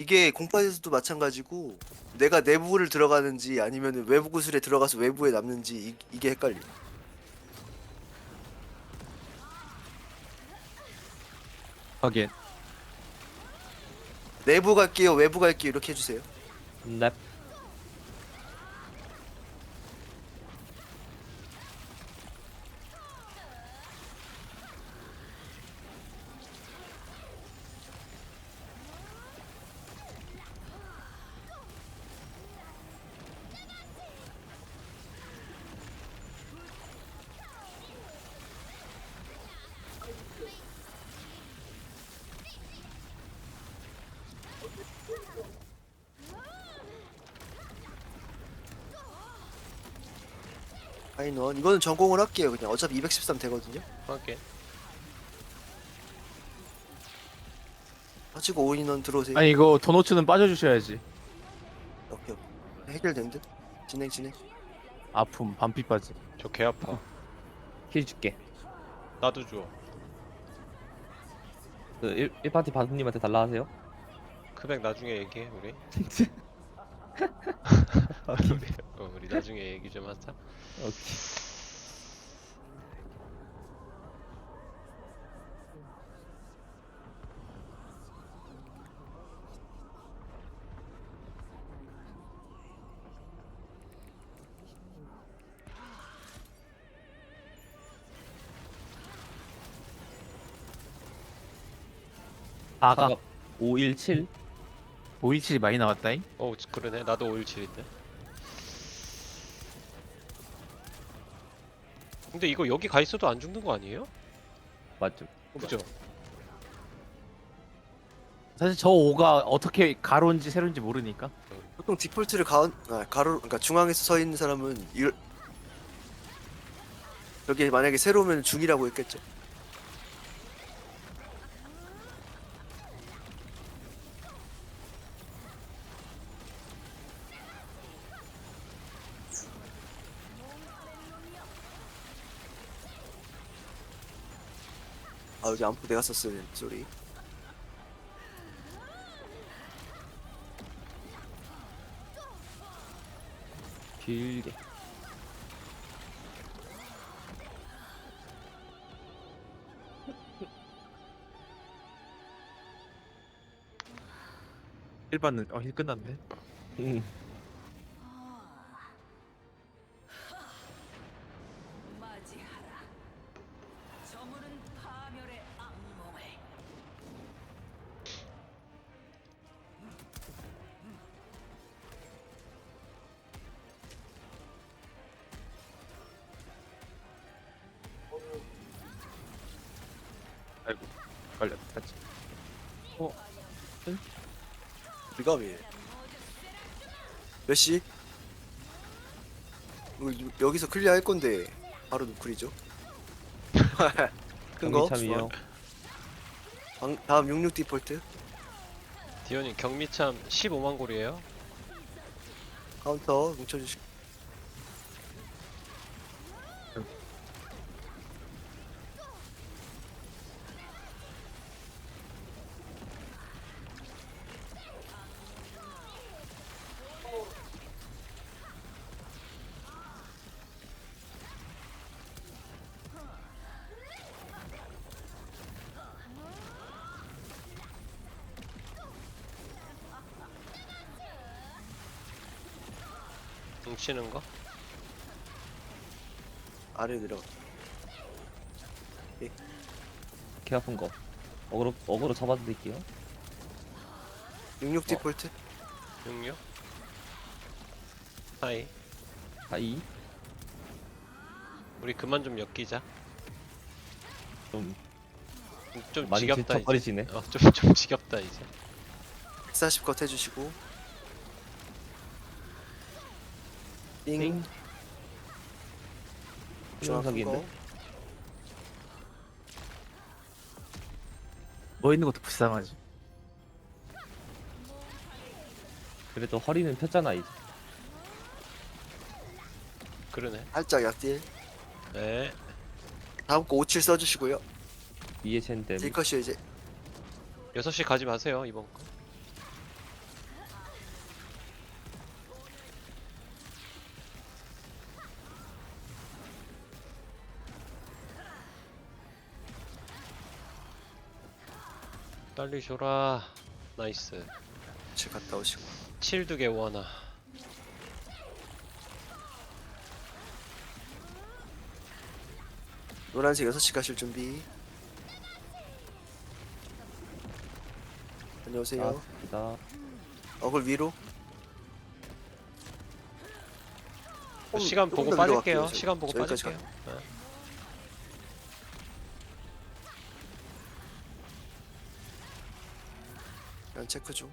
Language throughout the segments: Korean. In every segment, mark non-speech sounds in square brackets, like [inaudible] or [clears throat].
이게 공팟에서도 마찬가지고 내가 내부를 들어가는지 아니면 외부 구슬에 들어가서 외부에 남는지 이, 이게 헷갈려. 확인. 내부 갈게요, 외부 갈게요 이렇게 해주세요. 넵. 파이넌 이거는 전공을 할게요 그냥 어차피 213 되거든요. 확인. 하시고 5인원 들어오세요. 아니 이거 도노츠는 빠져주셔야지. 오케이 오케이. 해결된 듯. 진행 진행. 아픔 반피 빠지. 저 개 아파. 킬 줄게. 나도 줘. 그 1, 1파티 바드님한테 달라 하세요. 크백 나중에 얘기해 우리. [laughs] 어, 우리 나중에 얘기 좀 하자. 오케이. 아가 사각 517 527이 많이 나왔다잉. 어 그러네. 나도 517인데. 근데 이거 여기 가 있어도 안 죽는 거 아니에요? 맞죠? 그죠? 사실 저 5가 어떻게 가로인지 세로인지 모르니까. 보통 디폴트를 가운 아, 가로 그러니까 중앙에서 서 있는 사람은 이 여기 만약에 세로면 중이라고 했겠죠. 아 여기 안포 내가 되는 소리. 길게. 힐 받는 어힐 끝났네. 음. 왜? 몇 시? 유- 여기서 클리어 할 건데 바로 누클이죠. [laughs] 큰 거. 경미참이요. 방, 다음 66 디폴트 디오님 경미참 15만 골이에요. 카운터 뭉쳐주시. 뭉치는 거. 아래 내려. 개 아픈 거. 어그로 어그로 잡아드릴게요. 66 디폴트. 66. 하이. 하이. 우리 그만 좀 엮이자. 좀 좀 많이 지겹다 이제. 지쳐버리시네. 어, 좀, 좀 지겹다 이제. 140컷 해주시고. 띵. 띵. 중앙 큰 흉상인데. 거. 뭐 있는 것도 불쌍하지. 그래도 허리는 폈잖아 이제. 그러네. 살짝 약딜. 네. 다음 거 57 써주시고요. 위에 첸 때문에. 딜컷이요 이제. 6시 가지 마세요 이번 거. 빨리 줘라. 나이스. 제 갔다 오시고. 7두개 원아. 노란색 6시 가실 준비. 안녕하세요. 아, 어글 위로. 좀- 시간 조금 보고 더 위로 빠질게요. 갈게요, 저- 시간 보고 저기까지 빠질게요. 네. 그냥 체크 좀.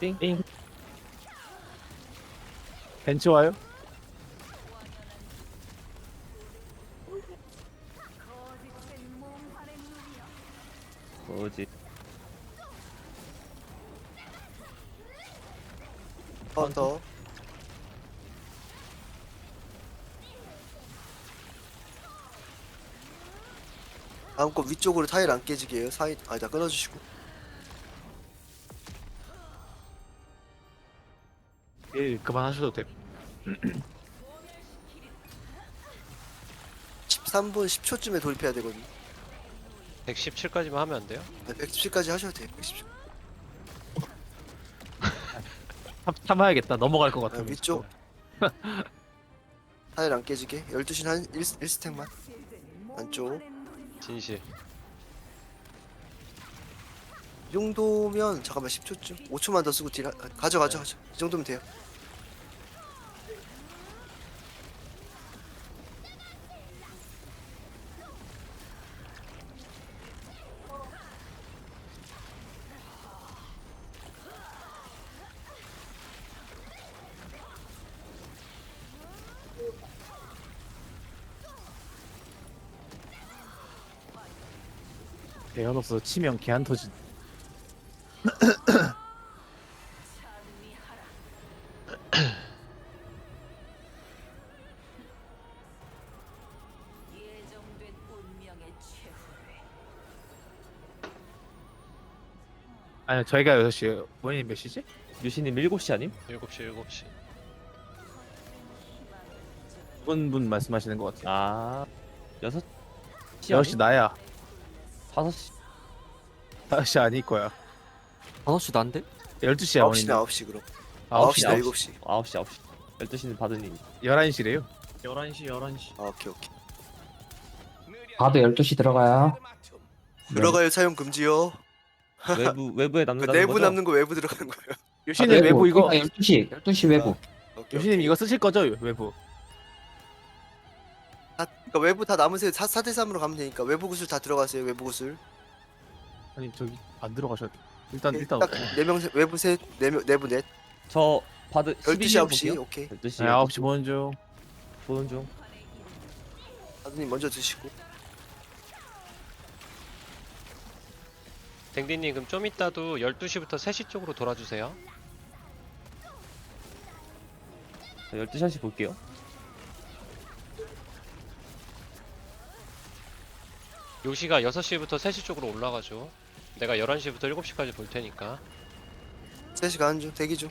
띵. 띵. 벤츠 와요? 뭐지? 카운 다음 거 위쪽으로 타일 안 깨지게 해요. 사이 아니다 끊어주시고. 예, 그만하셔도 돼. [clears throat] 13분 10초쯤에 돌입해야 되거든요. 117까지만 하면 안 돼요? 네, 110까지 하셔도 돼요. 110. 참, 참아야겠다. 넘어갈 것 아, 같아. 위쪽. [laughs] 타일 안 깨지게. 12시는 한 1, 1스택만. 안쪽. 진실. 이 정도면 잠깐만 10초쯤. 5초만 더 쓰고 딜 하- 가져 가져 가져. 이 정도면 돼요. 없어서 치면 개 안 터진. 예정된 운명의 최후를 아니 저희가 6시 원인이 몇 시지? 유신님 7시 아님? 7시 7시. 분분 말씀하시는 것 같아요. 아, 6시 6시 나야. 5시. 5시 아닐 거야. 5시 난데? 12시야 원인이. 9시나 9시 그럼. 9시 9시나 9시. 7시. 9시 9시. 12시는 바드님. 11시래요. 11시 11시 아, 오케이 오케이. 바도 12시 들어가요. 들어가요 사용 금지요. [laughs] 외부 외부에 그 남는다는 내부 거죠? 남는 거 외부 들어가는 거예요. [laughs] 요시님 외부 이거 12시, 12시 외부. 오케이, 요시님 이거 쓰실 거죠? 외부. 다, 그러니까 외부 다 남으세요. 4, 4대 3으로 가면 되니까 외부 구슬 다 들어가세요. 외부 구슬. 아니 저기 안 들어가셔도 돼. 일단 일단 딱 네 명 외부 셋, 네 명 내부 넷. 저 바드 12시 12시 9시. 오케이. 12시. 네, 9시 보는 중. 보는 중. 아드님 먼저 드시고. 댕디님 그럼 좀 이따도 12시부터 3시 쪽으로 돌아주세요. 자, 12시 볼게요. 요시가 6시부터 3시 쪽으로 올라가죠. 내가 11시부터 7시까지 볼 테니까. 3시 가는 중. 대기 중.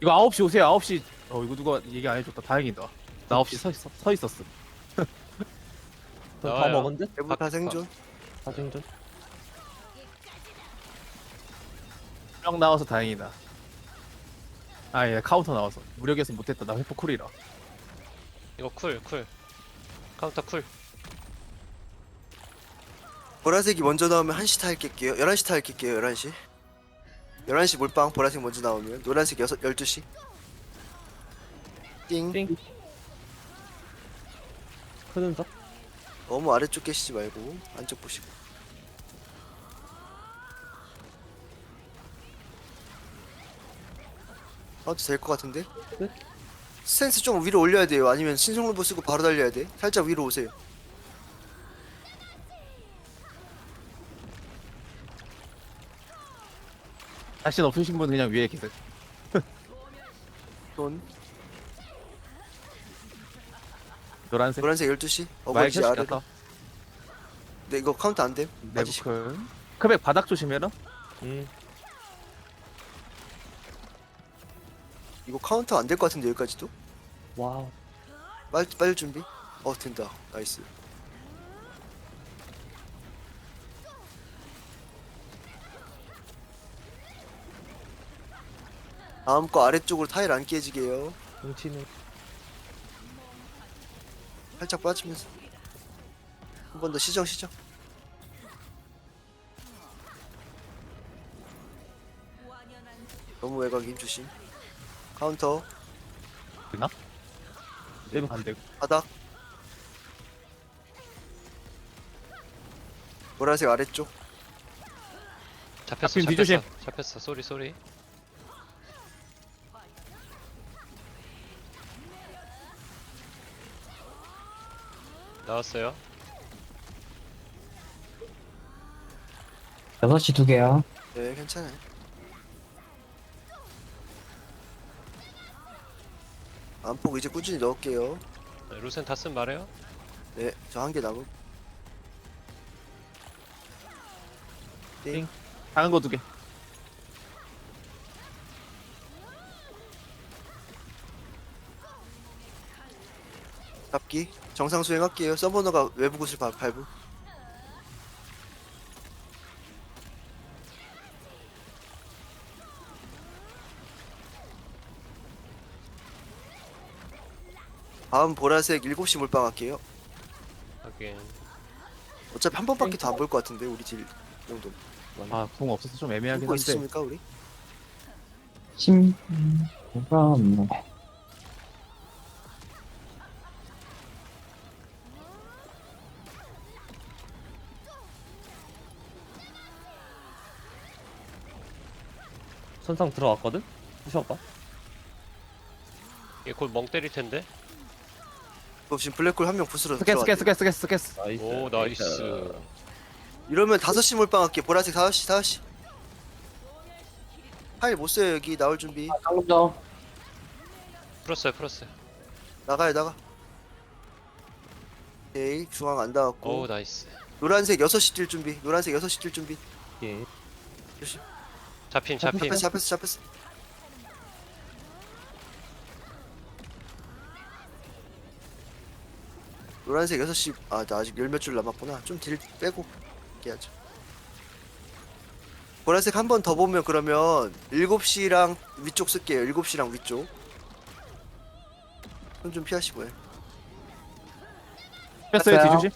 이거 9시 오세요. 9시. 어 이거 누가 얘기 안 해줬다. 다행이다. 나 9시 서, 있어, 서. [laughs] 그럼 다 나와요. 먹은 듯? 외부 다 생존. 사생전? 명 나와서 다행이다. 아, 예, 카운터 나와서. 무력에서 못했다. 나 회포 쿨이라. 이거 쿨, 쿨. 카운터 쿨. 보라색이 먼저 나오면 1시 타일 깰게요. 11시 타일 깰게요. 11시. 11시 몰빵 보라색 먼저 나오면 노란색 6, 12시. 띵. 띵. 크는 적? 너무 아래쪽 깨시지 말고 안쪽 보시고. 아도 될 것 같은데? 네? 스탠스 좀 위로 올려야 돼요. 아니면 신속로보 쓰고 바로 달려야 돼. 살짝 위로 오세요. 자신 없으신 분은 그냥 위에 계세요. 손 노란색. 노란색 12시. 마이크 어거지 아래. 네 이거 카운트 안 돼. 쿨. 크백 바닥 조심해라. 음. 이거 카운터 안 될 것 같은데 여기까지도? 와우. 빨리 빨리 준비. 어 된다. 나이스. 다음 거 아래쪽으로 타일 안 깨지게요. 뭉치는 살짝 빠지면서 한 번 더 시정 시정. 너무 외곽 힘 조심. 카운터 되나? 일부 안 되고. 바닥. 보라색 아래쪽. 잡혔어 잡힌 잡혔어 뒤조심. 잡혔어 쏘리 쏘리 나왔어요 6시 두 개요. 네 괜찮아요. 안폭 이제 꾸준히 넣을게요. 네, 루센 다 쓴 말해요 네, 저 한 개 남음. 띵. 작은 거 두 개. 잡기. 정상 수행할게요. 서버너가 외부 구슬 발- 발부. 다음 보라색 7시 몰빵 할게요. 하긴 어차피 한 번밖에 더 안 볼 것 같은데 우리 딜 정도. 아, 궁 없어서 좀 애매하긴 거 한데. 있습니까 우리? 심, 뭐가 없네. 선상 들어왔거든? 부셔봐. 얘 곧 멍 때릴 텐데 그 지금 블랙홀 한 명 부스러 스캔, 스캔, 들어갔대요. 스캔, 스캔, 스캔. 나이스. 오 나이스 이러면 5시 몰빵 할게. 보라색 5시 5시. 파일 못 써요 여기 나올 준비. 방금 전 풀었어요 풀었어요 나가요 나가. 오케이 중앙 안 닿았고. 오 나이스 노란색 6시 뛸 준비. 노란색 6시 뛸 준비. 예. 조심. 잡힘 잡힘 잡혔어 잡혔어 잡혔어. 노란색 6시 아 나 아직 열 몇 줄 남았구나. 좀 딜 빼고 깨야죠. 보라색 한 번 더 보면 그러면 7시랑 위쪽 쓸게요. 7시랑 위쪽. 손 좀 피하시고요. 뺐어요, 뺐어요. 뒤조심.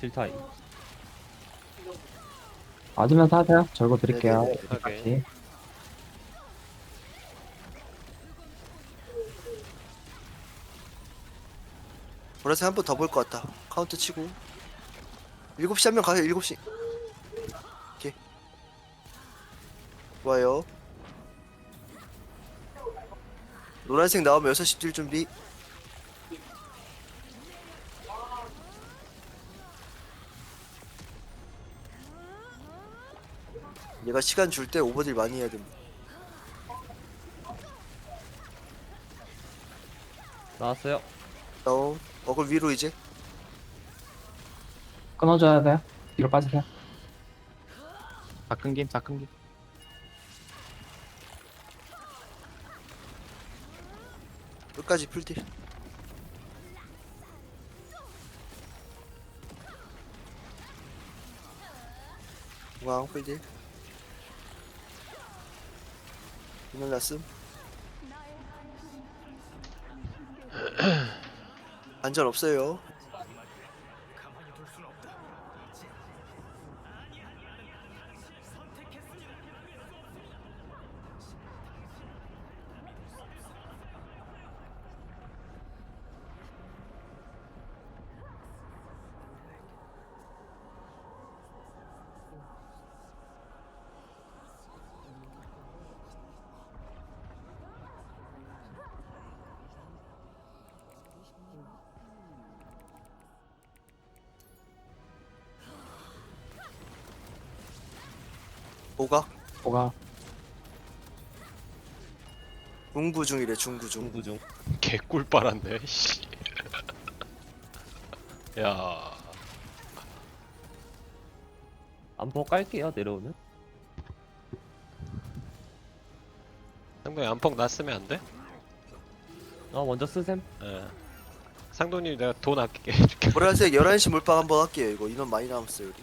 딜타임. 맞으면서 하세요. 절고 드릴게요. 네네네. 하긴 같이. 보라색 한 번 더 볼 것 같다. 카운트 치고. 7시 한 명 가요. 7시. 오케이. 좋아요. 노란색 나오면 6시 뛸 준비. 얘가 시간 줄 때 오버딜 많이 해야 됩니다. 나왔어요. 다운. 어글 위로 이제. 끊어줘야 돼요. 뒤로 빠지세요. 다 끊김, 다 끊김. 끝까지 풀딜. 왕 풀딜. 오늘 났음. 안전 없어요. 보가? 뭐가 중구 중이래 중구 중 중구 중 개꿀 빨았네. 씨. [laughs] 야. 안포 깔게요 내려오는 상동이 안폭 났으면 안 돼? 어 먼저 쓰셈 예. 상동님 내가 돈 아끼게 해줄게. 보라색 11시 물방 한번 할게요 이거 인원 많이 남았어요 우리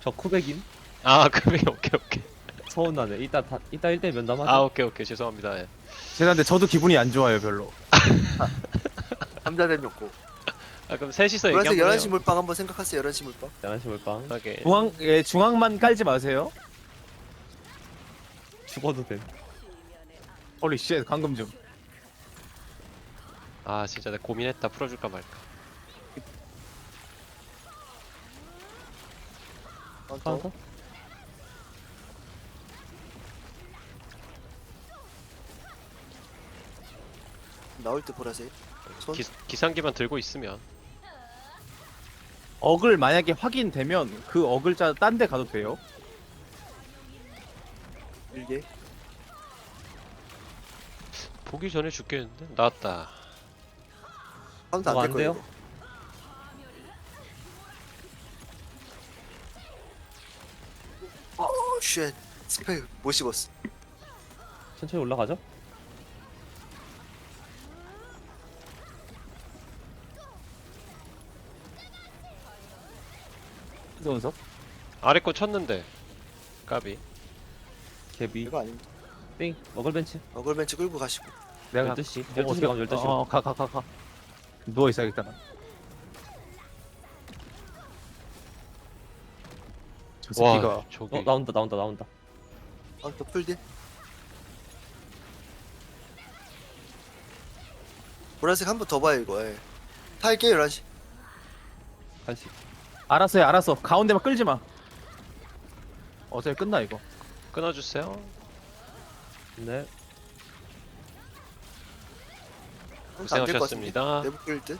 저 쿠백임 아 [laughs] 그래 오케이 오케이. 서운하네 이따 다, 이따 1대 면담하자 아 오케이 오케이 죄송합니다. 예. 죄송한데 저도 기분이 안 좋아요 별로. [laughs] 남자된 욕고 아 그럼 셋이서 보라색 얘기하면 11시 몰빵 한번 생각하세요 11시 몰빵 11시 몰빵 하게. 중앙 예 중앙만 깔지 마세요. 죽어도 돼 홀리 쉣 방금 좀. 아 진짜 내가 고민했다 풀어줄까 말까. 카운터? 나올 때 보라색. 손. 기, 기상기만 들고 있으면. 어글 만약에 확인되면 그 어글자 딴 데 가도 돼요. 일개. 보기 전에 죽겠는데? 나왔다. 카운트 그거 안될 안 거예요. 돼요? 어 쉣. 스펠 못 씹었어. 천천히 올라가죠 손석. 아래 거 쳤는데. 까비. 개비. 이거 아닙니다 띵 어글벤치. 어글벤치 끌고 가시고. 내가 12시? 어, 12시 가면 12시 어, 가, 가, 가, 가. 누워 있어야겠다. 나. 저와 새끼가. 저기. 어 나온다 나온다 나온다. 카운터 풀딜 보라색 한 번 더 봐요 이거. 예. 탈게 11시. 간식 알았어요, 알았어. 가운데만 끌지 마. 어차피 끝나 이거. 끊어주세요. 네. 고생하셨습니다. 내부 끌 듯.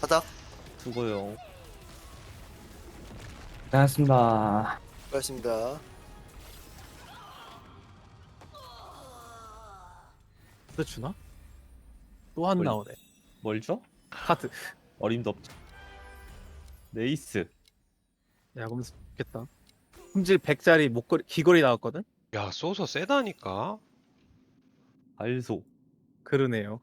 바닥 수고용 고생하셨습니다. 고맙습니다 또 주나? 또안 뭘- 나오네. 뭘 줘? 카드. 어림도 없죠 네이스 야, 그럼 좋겠다. 품질 100짜리 목걸이 귀걸이 나왔거든. 야 쏘서 세다니까. 알소 그러네요.